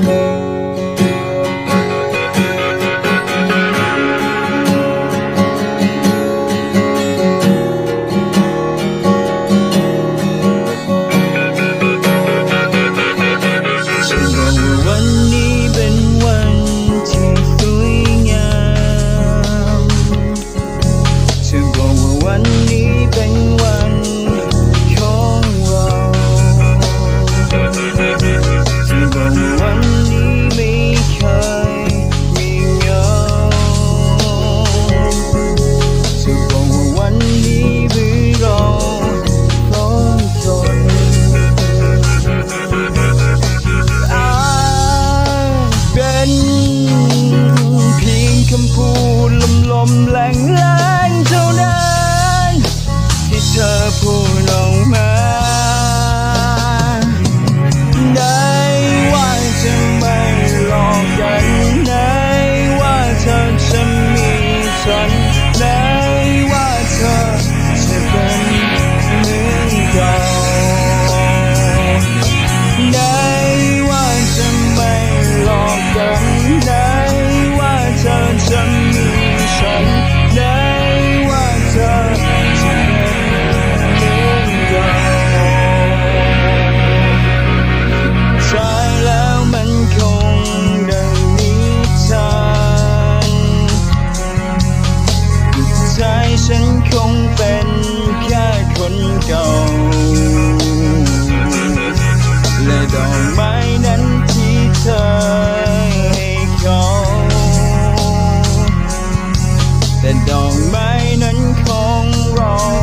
ฉัน อกไม้นั้นที่เธอให้เขา แต่ดอกไม้นั้นคงรอ